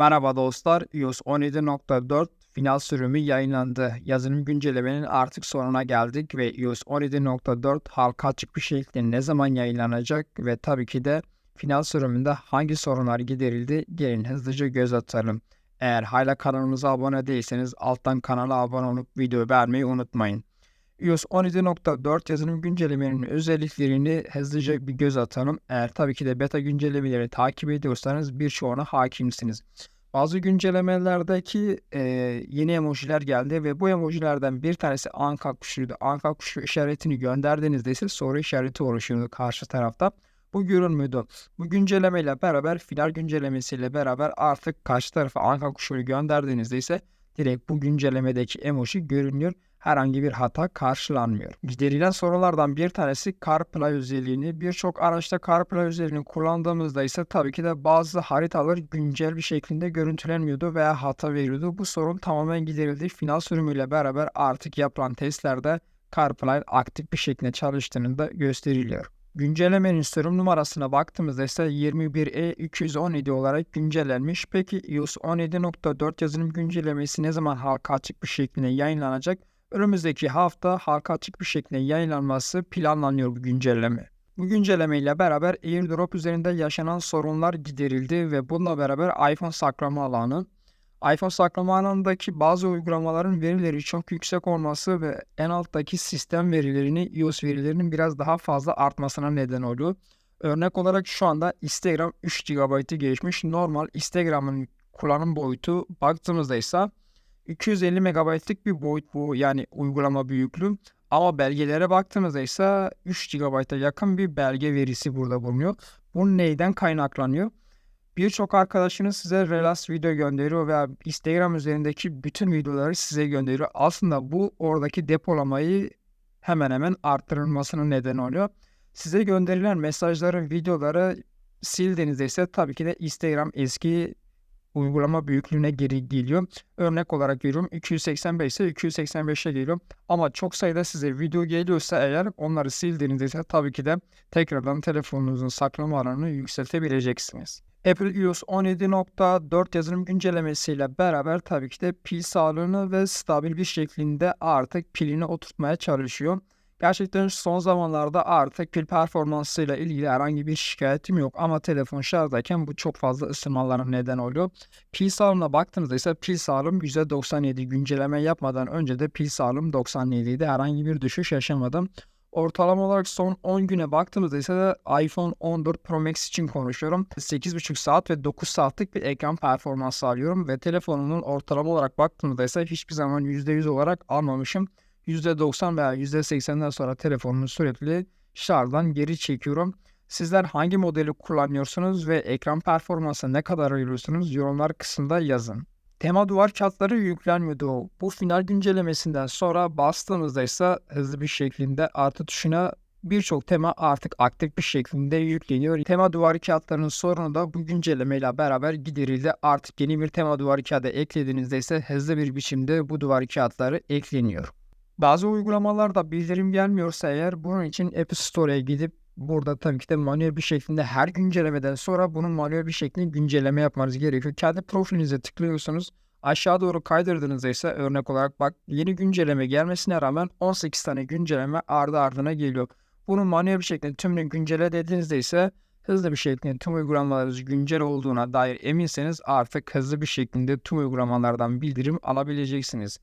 Merhaba dostlar, iOS 17.4 final sürümü yayınlandı. Yazılım güncellemenin artık sonuna geldik ve iOS 17.4 halka açık bir şekilde ne zaman yayınlanacak ve tabii ki de final sürümünde hangi sorunlar giderildi gelin hızlıca göz atalım. Eğer hala kanalımıza abone değilseniz alttan kanala abone olup videoyu beğenmeyi unutmayın. iOS 17.4 yazılım güncellemenin özelliklerini hızlıca bir göz atalım. Eğer tabii ki de beta güncellemeleri takip ediyorsanız birçoğuna hakimsiniz. Bazı güncellemelerdeki e, yeni emojiler geldi ve bu emojilerden bir tanesi anka kuşuydu. Anka kuşu işaretini gönderdiğinizde ise soru işareti oluşuyordu karşı tarafta. Bu görünmüyordu. Bu güncellemeyle beraber final güncellemesiyle beraber artık karşı tarafa anka kuşunu gönderdiğinizde ise direkt bu güncellemedeki emoji görünüyor herhangi bir hata karşılanmıyor. Giderilen sorulardan bir tanesi CarPlay özelliğini. Birçok araçta CarPlay özelliğini kullandığımızda ise tabii ki de bazı haritalar güncel bir şekilde görüntülenmiyordu veya hata veriyordu. Bu sorun tamamen giderildi. Final sürümüyle beraber artık yapılan testlerde CarPlay aktif bir şekilde çalıştığını da gösteriliyor. Güncellemenin sürüm numarasına baktığımızda ise 21E217 olarak güncellenmiş. Peki iOS 17.4 yazılım güncellemesi ne zaman halka açık bir şekilde yayınlanacak? Önümüzdeki hafta halka açık bir şekilde yayınlanması planlanıyor bu güncelleme. Bu güncelleme ile beraber AirDrop üzerinde yaşanan sorunlar giderildi ve bununla beraber iPhone saklama alanı, iPhone saklama alanındaki bazı uygulamaların verileri çok yüksek olması ve en alttaki sistem verilerini, iOS verilerinin biraz daha fazla artmasına neden oluyor. Örnek olarak şu anda Instagram 3 GB'ı geçmiş. Normal Instagram'ın kullanım boyutu baktığımızda ise 250 MB'lık bir boyut bu yani uygulama büyüklüğü. Ama belgelere baktığımızda ise 3 GB'a yakın bir belge verisi burada bulunuyor. Bu neyden kaynaklanıyor? Birçok arkadaşınız size Relas video gönderiyor veya Instagram üzerindeki bütün videoları size gönderiyor. Aslında bu oradaki depolamayı hemen hemen arttırılmasının neden oluyor. Size gönderilen mesajların videoları sildiğinizde ise tabii ki de Instagram eski uygulama büyüklüğüne geri geliyor. Örnek olarak veriyorum 285 ise 285'e geliyor. Ama çok sayıda size video geliyorsa eğer onları sildiğinizde ise tabii ki de tekrardan telefonunuzun saklama alanını yükseltebileceksiniz. Apple iOS 17.4 yazılım güncellemesiyle beraber tabii ki de pil sağlığını ve stabil bir şekilde artık pilini oturtmaya çalışıyor. Gerçekten son zamanlarda artık pil performansıyla ilgili herhangi bir şikayetim yok ama telefon şarjdayken bu çok fazla ısınmalara neden oluyor. Pil sağlığına baktığınızda ise pil sağlığım %97 güncelleme yapmadan önce de pil sağlığım 97 idi. Herhangi bir düşüş yaşamadım. Ortalama olarak son 10 güne baktığımızda ise de iPhone 14 Pro Max için konuşuyorum. 8,5 saat ve 9 saatlik bir ekran performansı alıyorum ve telefonumun ortalama olarak baktığımızda ise hiçbir zaman %100 olarak almamışım. %90 veya %80'den sonra telefonumu sürekli şarjdan geri çekiyorum. Sizler hangi modeli kullanıyorsunuz ve ekran performansı ne kadar ayırıyorsunuz yorumlar kısmında yazın. Tema duvar kağıtları yüklenmiyordu. Bu final güncellemesinden sonra bastığınızda ise hızlı bir şekilde artı tuşuna birçok tema artık aktif bir şekilde yükleniyor. Tema duvar kağıtlarının sorunu da bu güncellemeyle beraber giderildi. Artık yeni bir tema duvar kağıdı eklediğinizde ise hızlı bir biçimde bu duvar kağıtları ekleniyor. Bazı uygulamalarda bildirim gelmiyorsa eğer bunun için App Store'a gidip burada tabii ki de manuel bir şekilde her güncellemeden sonra bunun manuel bir şekilde güncelleme yapmanız gerekiyor. Kendi profilinize tıklıyorsunuz. Aşağı doğru kaydırdığınızda ise örnek olarak bak yeni güncelleme gelmesine rağmen 18 tane güncelleme ardı ardına geliyor. Bunu manuel bir şekilde tümünü güncele dediğinizde ise hızlı bir şekilde tüm uygulamalarınız güncel olduğuna dair eminseniz artık hızlı bir şekilde tüm uygulamalardan bildirim alabileceksiniz.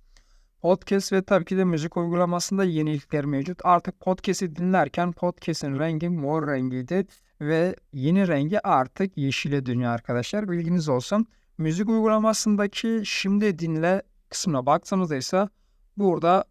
Podcast ve tabii ki de müzik uygulamasında yenilikler mevcut. Artık podcast'i dinlerken podcast'in rengi mor rengiydi ve yeni rengi artık yeşile dönüyor arkadaşlar. Bilginiz olsun. Müzik uygulamasındaki şimdi dinle kısmına baktığımızda ise burada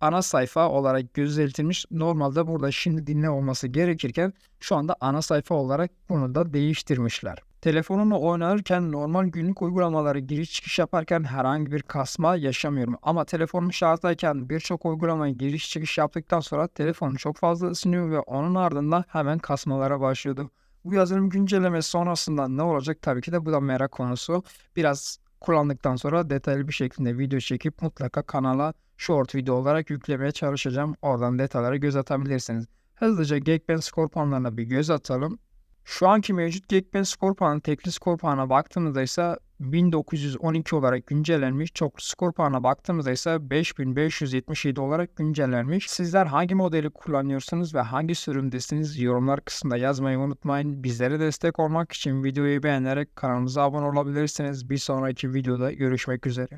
ana sayfa olarak gözetilmiş. Normalde burada şimdi dinle olması gerekirken şu anda ana sayfa olarak bunu da değiştirmişler. Telefonumla oynarken normal günlük uygulamaları giriş çıkış yaparken herhangi bir kasma yaşamıyorum. Ama telefonum şarjdayken birçok uygulamaya giriş çıkış yaptıktan sonra telefonum çok fazla ısınıyor ve onun ardından hemen kasmalara başlıyordu. Bu yazılım güncellemesi sonrasında ne olacak tabii ki de bu da merak konusu. Biraz kullandıktan sonra detaylı bir şekilde video çekip mutlaka kanala short video olarak yüklemeye çalışacağım. Oradan detaylara göz atabilirsiniz. Hızlıca Geekbench skor puanlarına bir göz atalım. Şu anki mevcut Geekbench skor puanı tekli skor puanına baktığımızda ise 1912 olarak güncellenmiş. Çoklu skor puanına baktığımızda ise 5577 olarak güncellenmiş. Sizler hangi modeli kullanıyorsunuz ve hangi sürümdesiniz yorumlar kısmında yazmayı unutmayın. Bizlere destek olmak için videoyu beğenerek kanalımıza abone olabilirsiniz. Bir sonraki videoda görüşmek üzere.